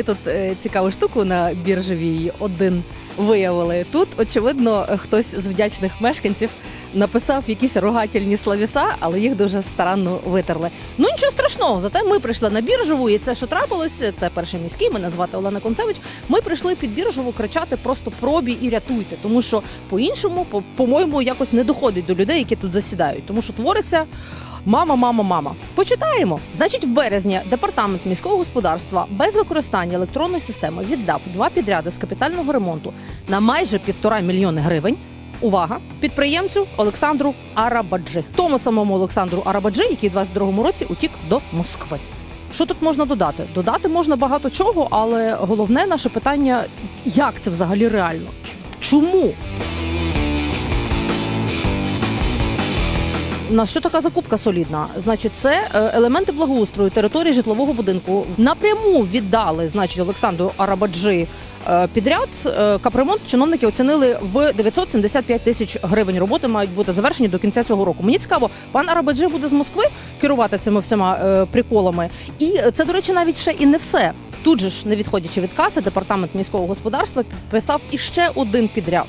Ми тут е, цікаву штуку на біржевій один виявили. Тут, очевидно, хтось з вдячних мешканців написав якісь рогательні словіса, але їх дуже старанно витерли. Ну нічого страшного, зате ми прийшли на біржеву, і це що трапилось, це перший міський. Мене звати Олена Концевич. Ми прийшли під біржеву кричати просто пробі і рятуйте, тому що по-іншому, по- по-моєму, якось не доходить до людей, які тут засідають, тому що твориться. Мама, мама, мама. Почитаємо. Значить, в березні департамент міського господарства без використання електронної системи віддав два підряди з капітального ремонту на майже півтора мільйони гривень. Увага! Підприємцю Олександру Арабаджи. Тому самому Олександру Арабаджи, який у 22-му році утік до Москви. Що тут можна додати? Додати можна багато чого, але головне наше питання: як це взагалі реально? Чому? На що така закупка солідна? Значить, це е, елементи благоустрою території житлового будинку напряму віддали, значить, Олександру Арабаджи підряд. Е, Капремонт чиновники оцінили в 975 тисяч гривень. Роботи мають бути завершені до кінця цього року. Мені цікаво, пан Арабаджи буде з Москви керувати цими всіма е, приколами. І це, до речі, навіть ще і не все. Тут же ж, не відходячи від каси, департамент міського господарства підписав іще один підряд.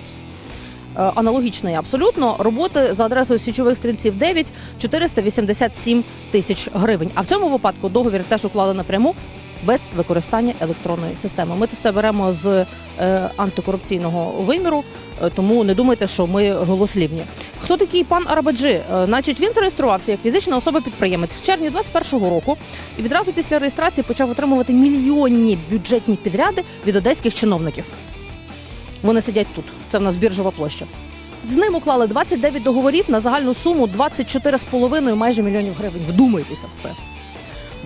Е, Аналогічний абсолютно роботи за адресою січових стрільців 9 487 тисяч гривень. А в цьому випадку договір теж уклали напряму без використання електронної системи. Ми це все беремо з е, антикорупційного виміру, е, тому не думайте, що ми голослівні. Хто такий пан Арабаджи? Е, Значить, він зареєструвався як фізична особа-підприємець в червні 21-го року і відразу після реєстрації почав отримувати мільйонні бюджетні підряди від одеських чиновників. Вони сидять тут. Це в нас біржова площа. З ним уклали 29 договорів на загальну суму 24,5 майже мільйонів гривень. Вдумайтеся в це.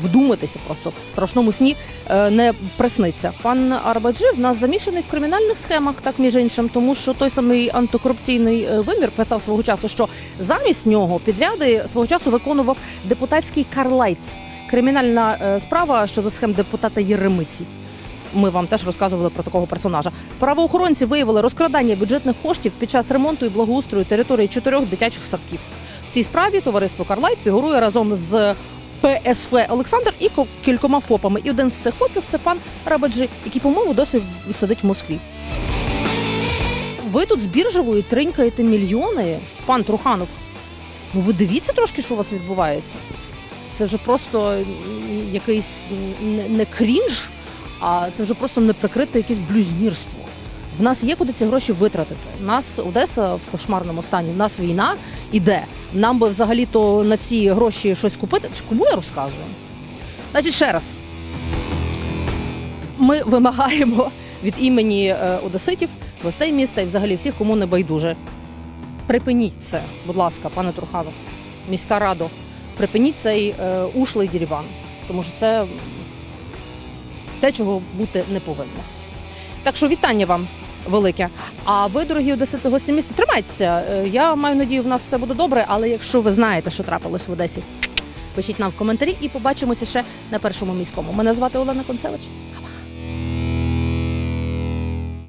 Вдумайтеся просто в страшному сні е, не присниться. Пан Арбаджи в нас замішаний в кримінальних схемах, так між іншим, тому що той самий антикорупційний е, вимір писав свого часу, що замість нього підряди свого часу виконував депутатський Карлайт. Кримінальна е, справа щодо схем депутата Єремиці. Ми вам теж розказували про такого персонажа. Правоохоронці виявили розкрадання бюджетних коштів під час ремонту і благоустрою території чотирьох дитячих садків. В цій справі товариство Карлайт фігурує разом з ПСФ Олександр і кількома ФОПами. І один з цих ФОПів це пан Рабаджи, який, по-моєму, досі сидить в Москві. Ви тут з біржевою тринькаєте мільйони, пан Труханов. Ну ви дивіться трошки, що у вас відбувається. Це вже просто якийсь не, крінж, а це вже просто неприкрите якесь блюзнірство. В нас є куди ці гроші витратити. У нас Одеса в кошмарному стані. В нас війна іде. Нам би взагалі то на ці гроші щось купити. Кому я розказую? Значить, ще раз. Ми вимагаємо від імені е, одеситів, гостей міста і взагалі всіх, кому не байдуже. Припиніть це, будь ласка, пане Труханов, міська рада. Припиніть цей е, ушлий діріван, тому що це те, чого бути не повинно. Так що вітання вам велике. А ви, дорогі одесити, гості міста, тримайтеся. Е, Я маю надію, в нас все буде добре. Але якщо ви знаєте, що трапилось в Одесі, пишіть нам в коментарі і побачимося ще на першому міському. Мене звати Олена Концевич.